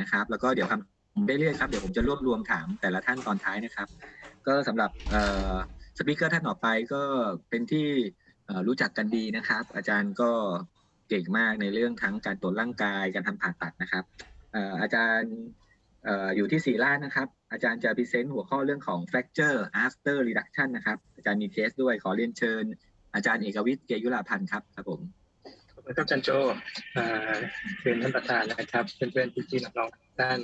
นะครับ แล้วก็เดี๋ยวคำได้เรื่อยครับ เดี๋ยวผมจะรวบรวมถามแต่ละท่านตอนท้ายนะครับ ก็สำหรับสปิเกอร์ท่านต่อไปก็เป็นที่รู้จักกันดีนะครับ อาจารย์ก็เก่งมากในเรื่องทั้งการตรวจร่างกายการทำผ่าตัดนะครับอาจารย์อยู่ที่ศรีราชนะครับ อาจารย์จะพรีเซนต์หัวข้อเรื่องของ fracture after reduction นะครับ อาจารย์มีเคสด้วยขอเรียนเชิญ อาจารย์เอกวิทย์เกยุราพันธ์ครับครับผม คุณครับอาจารย์โจเอ่อเรียนท่านประธานนะครับเพื่อนๆพี่ๆน้องๆทุกท่าน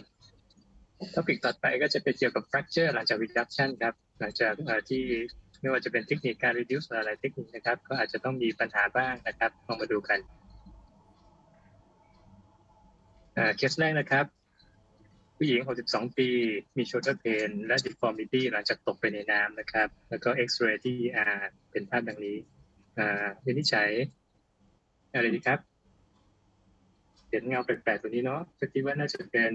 ท็อปิกต่อไปก็จะเป็นเกี่ยวกับ fracture หลังจาก reduction ครับหลังจากที่ไม่ว่าจะเป็นเทคนิคการ reduce หลายๆเทคนิคนะครับ ก็อาจจะต้องมีปัญหาบ้างนะครับลองมาดูกันเอ่อเคสแรกนะครับ ผู้หญิง 62 ปี มี shoulder pain และ deformity หลังจากตกไปในน้ำนะครับ แล้วก็ X-ray ที่ ER เป็นภาพดังนี้อ่าวินิจฉัย อะไรดีครับ เห็นเงาแปลกๆตัวนี้เนาะก็คิดว่าน่าจะเป็น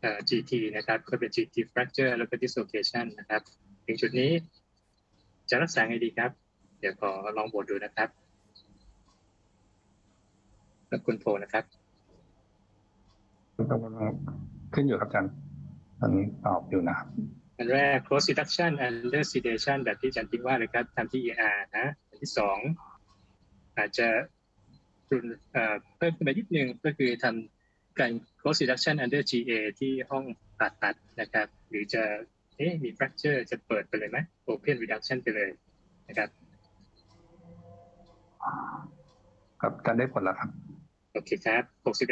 เอ่อ GT นะครับก็เป็น GT fracture แล้วก็ dislocation นะครับ ถึงจุดนี้จะรักษาไงดีครับ เดี๋ยวขอลองบทดูนะครับแล้วคุณโทนะครับขึ้นอยู่ครับอาจารย์ตอนนี้ตอบอยู่นะครับอันแรก close reduction under sedation แบบที่อาจารย์ทิ้งว่าเลยครับทำที่ ER นะอันที่สองอาจจะ รุนเอ่อเพิ่มขึ้นไปนิดนึงก็คือทำการ close reduction under GA ที่ห้องผ่าตัดนะครับ หรือจะเอ๊ะมี fracture จะเปิดไปเลยไหม open reduction ไปเลยนะครับครับอาจารย์ได้ผลแล้วครับ โอเคครับ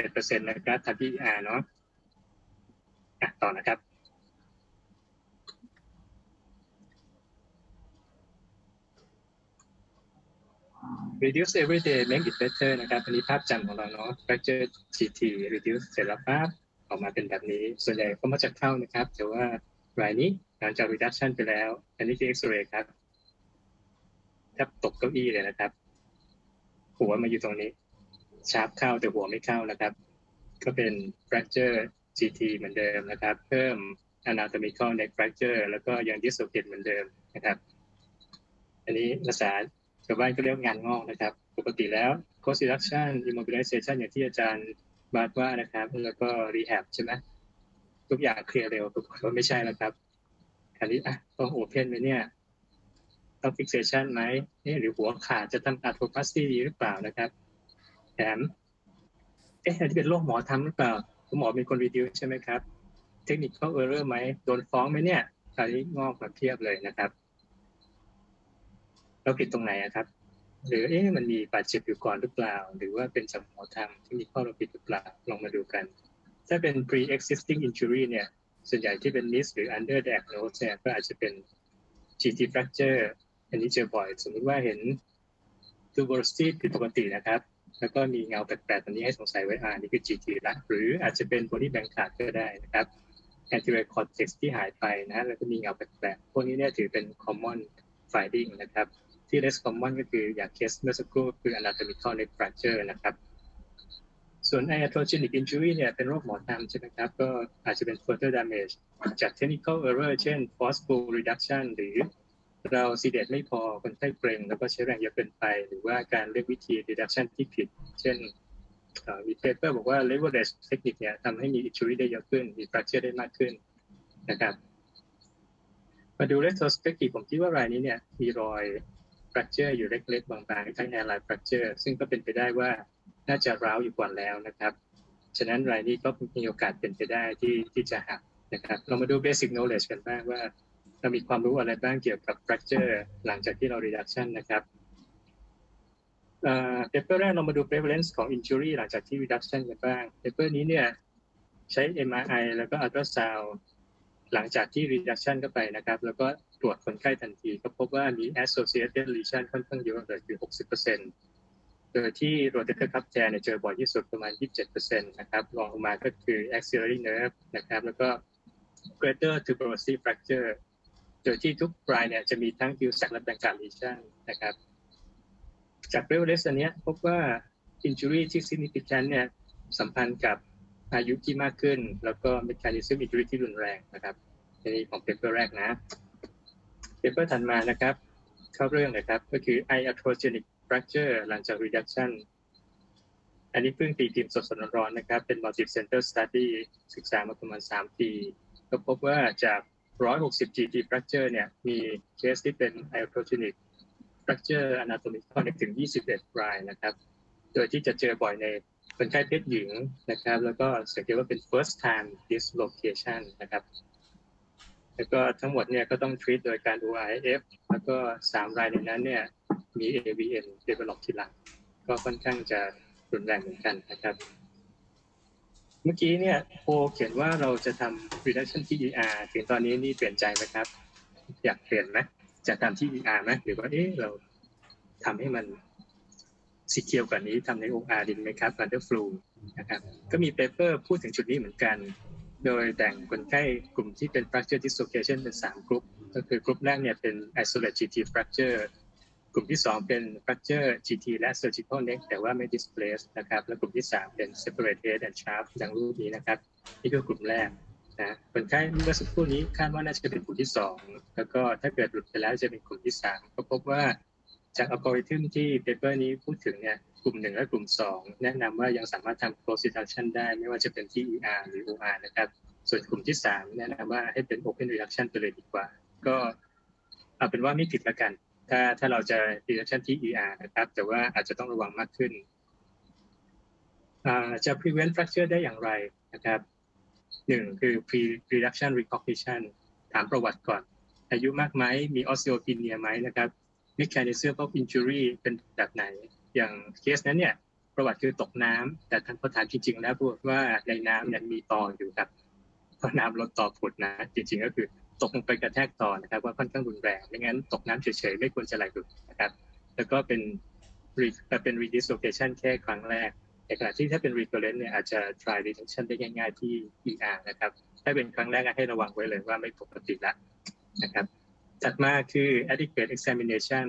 61%นะครับทำที่ ER เนาะอะต่อนะครับ reduce every day make it better นะครับอันนี้ภาพจำของเราเนาะ fracture GT reduce เสร็จแล้วปั๊บออกมาเป็นแบบนี้ ส่วนใหญ่ก็มาจากเข้านะครับ แต่ว่ารายนี้หลังจาก reduction ไปแล้ว อันนี้คือ x-ray ครับแทบตกเก้าอี้เลยนะครับ หัวมาอยู่ตรงนี้ ชาร์ปเข้าแต่หัวไม่เข้านะครับ ก็เป็น fracture GT เหมือนเดิมนะครับ เพิ่ม anatomical neck fracture แล้วก็ยัง dislocate เหมือนเดิมนะครับ อันนี้ภาษาาวบ้านก็เรียกงานงอกนะครับ ปกติแล้ว cost reduction immobilization อย่างที่อาจารย์บาดว่านะครับ แล้วก็ rehab ใช่ไหมทุกอย่างเคลียร์เร็วปรากฏว่าไม่ใช่แล้วครับคราวนี้อะต้อง open ไหมเนี่ยต้อง fixation ไหมเอ๊ะหรือหัวขาดจะทำ arthroplasty ดีหรือเปล่านะครับแถมเอ๊ะอันที่เป็นโรคหมอทำหรือเปล่าคุณหมอเป็นคน reduce ใช่ไหมครับ technical error ไหมโดนฟ้องไหมเนี่ยคราวนี้งอกมาเทียบเลยนะครับ เราผิดตรงไหนอะครับ หรือเอ๊ะมันมีบาดเจ็บอยู่ก่อนหรือเปล่า หรือว่าเป็นจากหมอทำที่มีข้อเราผิดหรือเปล่าลองมาดูกัน ถ้าเป็น pre-existing injury เนี่ยส่วนใหญ่ที่เป็น miss หรือ under-diagnosed เนี่ยก็อาจจะเป็น GT fracture อันนี้เจอบ่อย สมมติว่าเห็น tuberosity ผิดปกตินะครับ แล้วก็มีเงาแปลกๆตอนนี้ให้สงสัยไว้อ่านี่คือ GT ละหรืออาจจะเป็น body bank ขาดก็ได้นะครับ anterior cortex ที่หายไปนะแล้วก็มีเงาแปลกๆพวกนี้เนี่ยถือเป็น common finding นะครับ ที่ less common ก็คืออย่างเคสเมื่อสักครู่คือ anatomical neck fracture นะครับส่วน iatrogenic injury เนี่ยเป็นโรคหมอนทำใช่ไหมครับ ก็อาจจะเป็น further damage จาก technical error เช่น forceful reduction หรือเราซีเดตไม่พอคนไข้เกรงแล้วก็ใช้แรงเยอะเกินไป หรือว่าการเลือกวิธี reduction ที่ผิด เช่นมีเปเปอร์บอกว่า leverage technique เนี่ยทำให้มี injury ได้เยอะขึ้น มี fracture ได้มากขึ้นนะครับมาดู retrospective ผมคิดว่ารายนี้เนี่ยมีรอย fracture อยู่เล็ก ๆ บางๆทั้ง hairline fracture ซึ่งก็เป็นไปได้ว่าน่าจะร้าวอยู่ก่อนแล้วนะครับ ฉะนั้นรายนี้ก็มีโอกาสเป็นไปได้ที่ที่จะหักนะครับ เรามาดู basic knowledge กันบ้างว่า เรามีความรู้อะไรบ้างเกี่ยวกับ fracture หลังจากที่เรา reduction นะครับเอ่อ paper แรกเรามาดู prevalence ของ injury หลังจากที่ reduction กันบ้าง paper นี้เนี่ยใช้ MRI แล้วก็ ultrasound หลังจากที่ reduction เข้าไปนะครับ แล้วก็ตรวจคนไข้ทันที ก็พบว่ามี associated lesion ค่อนข้างเยอะเลยคือ 60%โดยที่ rotator cuff tear เนี่ยเจอบ่อยที่สุดประมาณ 27%นะครับรองลงมาก็คือ axillary nerve นะครับ แล้วก็ greater tuberosity fracture โดยที่ทุกรายเนี่ยจะมีทั้ง gill sac และ Bankart lesion นะครับ จาก prevalence อันเนี้ยพบว่า injury ที่ significant เนี่ยสัมพันธ์กับ อายุที่มากขึ้น แล้วก็ mechanism injury ที่รุนแรงนะครับในนี้ของ paper แรกนะ paper ถัดมานะครับเข้าเรื่องเลยครับ ก็คือ iatrogenic fracture หลังจาก reduction อันนี้เพิ่งตีพิมพ์สดๆร้อนๆนะครับ เป็น multi center study ศึกษามาประมาณ 3 ปี ก็พบว่าจาก 160 GT fracture เนี่ย มีเคสที่เป็น iatrogenic fracture anatomical ถึง 21 รายนะครับ โดยที่จะเจอบ่อยใน คนไข้เพศหญิงนะครับ แล้วก็สังเกตว่าเป็น first time dislocation นะครับ แล้วก็ทั้งหมดเนี่ยก็ต้อง treat โดยการ ORIF แล้วก็ 3 รายในนั้นเนี่ยมี AVN develop ทีหลัง ก็ค่อนข้างจะรุนแรงเหมือนกันนะครับ เมื่อกี้เนี่ยโพเขียนว่าเราจะทำ reduction ที่ ER ถึงตอนนี้นี่เปลี่ยนใจไหมครับ อยากเปลี่ยนไหมจะทำที่ ER ไหมหรือว่าเอ๊ะเราทำให้มัน สีเคียวกว่านี้ทำใน OR ดีไหมครับ under flu นะครับก็มีเปเปอร์พูดถึงจุดนี้เหมือนกัน โดยแบ่งคนไข้กลุ่มที่เป็น fracture dislocation เป็น 3 กลุ่มก็คือกลุ่มแรกเนี่ยเป็น isolate GT fracture กลุ่มที่ 2 เป็น fracture GT และ surgical neck แต่ว่าไม่ displaced นะครับและกลุ่มที่ 3 เป็น separate head and shaft ดังรูปนี้นะครับนี่คือกลุ่มแรกนะคนไข้เมื่อสักครู่นี้คาดว่าน่าจะเป็นกลุ่มที่ 2 แล้วก็ถ้าเกิดหลุดไปแล้วจะเป็นกลุ่มที่ 3 ก็พบว่า จากอัลกอริทึมที่เปเปอร์นี้พูดถึงเนี่ยกลุ่ม 1 และกลุ่ม 2 แนะนำว่ายังสามารถทำ close reduction ได้ไม่ว่าจะเป็นที่ ER หรือ OR นะครับ ส่วนกลุ่มที่ 3 แนะนำว่าให้เป็น open reduction ไปเลยดีกว่า ก็เอาเป็นว่าไม่ผิดละกัน ถ้าถ้าเราจะ reduction ที่ ER นะครับ แต่ว่าอาจจะต้องระวังมากขึ้น จะ prevent fracture ได้อย่างไรนะครับหนึ่งคือ pre reduction recognition ถามประวัติก่อน อายุมากไหมมี osteopenia ไหมนะครับ mechanism of injury เป็นแบบไหน อย่างเคสนั้นเนี่ยประวัติคือตกน้ำแต่ท่านพอถามจริง ๆ แล้วพูดว่าในน้ำเนี่ยมีตออยู่ครับเพราะน้ำลดต่อผุดนะ จริง ๆ ก็คือตกลงไปกระแทกต่อนะครับ ว่าค่อนข้างรุนแรงไม่งั้นตกน้ำเฉยๆไม่ควรจะไหลหลุดนะครับ แล้วก็เป็น re- เป็น redislocation แค่ครั้งแรกในขณะที่ถ้าเป็น recurrent เนี่ยอาจจะ try reduction ได้ง่าย ๆ ที่ ER นะครับ ถ้าเป็นครั้งแรกให้ระวังไว้เลยว่าไม่ปกติละนะครับ ถัดมาคือ adequate examination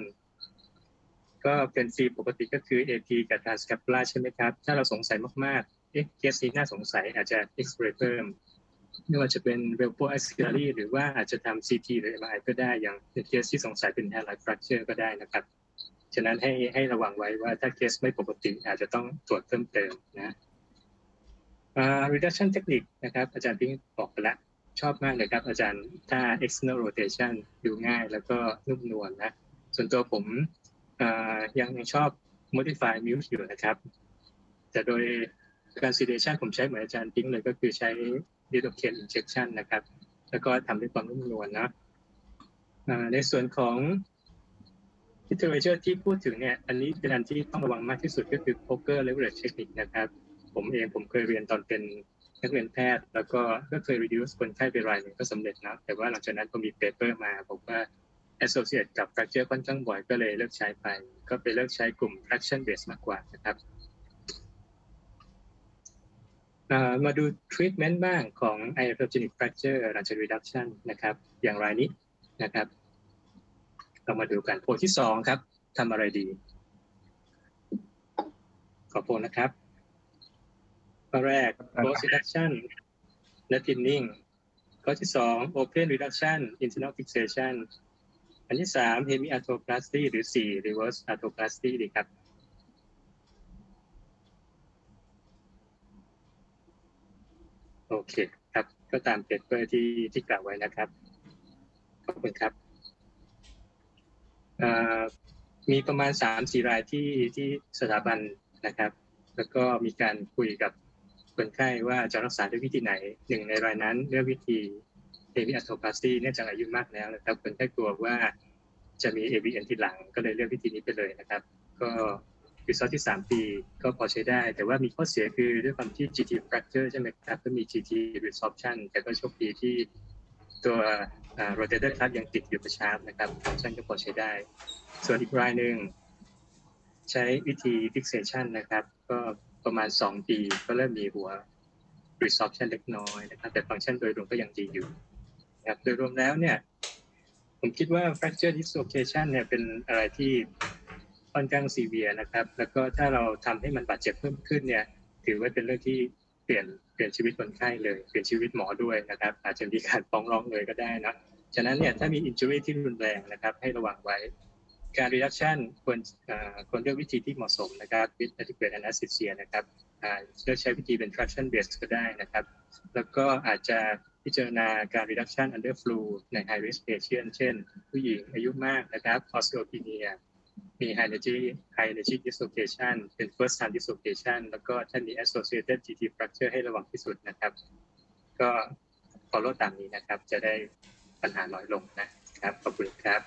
ก็เป็นฟีปกติก็คือ AP กับ transcapula ใช่ไหมครับ ถ้าเราสงสัยมากๆ เอ๊ะเคสนี้น่าสงสัยอาจจะ X-ray เพิ่มไม่ว่าจะเป็น velpo axillary หรือว่าอาจจะทำ CT หรือ MRI ก็ได้ อย่างเคสที่สงสัยเป็น hairline fracture ก็ได้นะครับ ฉะนั้นให้ให้ระวังไว้ว่าถ้าเคสไม่ปกติอาจจะต้องตรวจเพิ่มเติมนะอ่า reduction technique นะครับ อาจารย์พิงบอกไปแล้ว ชอบมากเลยครับอาจารย์ถ้า external rotation ดูง่ายแล้วก็นุ่มนวลนะ ส่วนตัวผมยังยังชอบ modify mute อยู่นะครับ แต่โดยการ sedation ผมใช้เหมือนอาจารย์พิ้งเลยก็คือใช้ lidocaine injection นะครับ แล้วก็ทำด้วยความนุ่มนวลนะในส่วนของ literature ที่พูดถึงเนี่ย อันนี้เป็นอันที่ต้องระวังมากที่สุดก็คือ poker leverage technique นะครับ ผมเองผมเคยเรียนตอนเป็น นักเรียนแพทย์ แล้วก็ก็เคย reduce คนไข้ไปรายหนึ่งก็สำเร็จนะแต่ว่าหลังจากนั้นพอมี paper มาบอกว่า associate กับ fracture ค่อนข้างบ่อยก็เลยเลิกใช้ไป ก็ไปเลิกใช้กลุ่ม traction base มากกว่านะครับมาดู treatment บ้างของ iatrogenic fracture หลังจาก reduction นะครับอย่างไรนี้นะครับ เรามาดูกันโพลที่สองครับทำอะไรดี ขอโพลนะครับ ข้อแรก close reduction และ thinning ข้อที่สอง open reduction internal fixation อันที่สาม hemi arthroplasty หรือสี่ reverse arthroplasty ดีครับโอเคครับก็ตามเปเปอร์ที่ที่กล่าวไว้นะครับ ขอบคุณครับเอ่อมีประมาณสามสี่รายที่ที่สถาบันนะครับ แล้วก็มีการคุยกับ คนไข้ว่าจะรักษาด้วยวิธีไหนหนึ่งในรายนั้นเลือกวิธีเอวิอัตโทพลาสตีเนื่องจากอายุมากแล้วนะครับคนไข้กลัวว่าจะมี AVN ทีหลังก็เลยเลือกวิธีนี้ไปเลยนะครับ ก็รีซอสที่ 3 ปีก็พอใช้ได้ แต่ว่ามีข้อเสียคือด้วยความที่ GT fracture ใช่ไหมครับ ก็มี GT resorption แต่ก็โชคดีที่ตัว rotator cuff ยังติดอยู่ประชาร์ปนะครับฟังก์ชันก็พอใช้ได้ ส่วนอีกรายหนึ่งใช้วิธี fixation นะครับ ก็ ประมาณ 2 ปี ก็เริ่มมีหัว resorption เล็กน้อยนะครับ แต่ฟังก์ชันโดยรวมก็ยังดีอยู่นะครับโดยรวมแล้วเนี่ย ผมคิดว่า fracture dislocation เนี่ยเป็นอะไรที่ค่อนข้างซีเวียนะครับ แล้วก็ถ้าเราทำให้มันบาดเจ็บเพิ่มขึ้นเนี่ย ถือว่าเป็นเรื่องที่เปลี่ยนเปลี่ยนชีวิตคนไข้เลย เปลี่ยนชีวิตหมอด้วยนะครับ อาจจะมีการฟ้องร้องเลยก็ได้นะ ฉะนั้นเนี่ยถ้ามี injury ที่รุนแรงนะครับ ให้ระวังไว้ การ reduction ควรควรเลือกวิธีที่เหมาะสมนะครับ with adequate anesthesia นะครับอาเลือกใช้วิธีเป็น traction based ก็ได้นะครับ แล้วก็อาจจะพิจารณาการ reduction under flu ใน high risk patient เช่น ผู้หญิงอายุมากนะครับ osteopenia มี high energy high energy dislocation เป็น first time dislocation แล้วก็ถ้ามี associated GT fracture ให้ระวังที่สุดนะครับ ก็ follow ตามนี้นะครับ จะได้ปัญหาน้อยลงนะครับ ขอบคุณครับ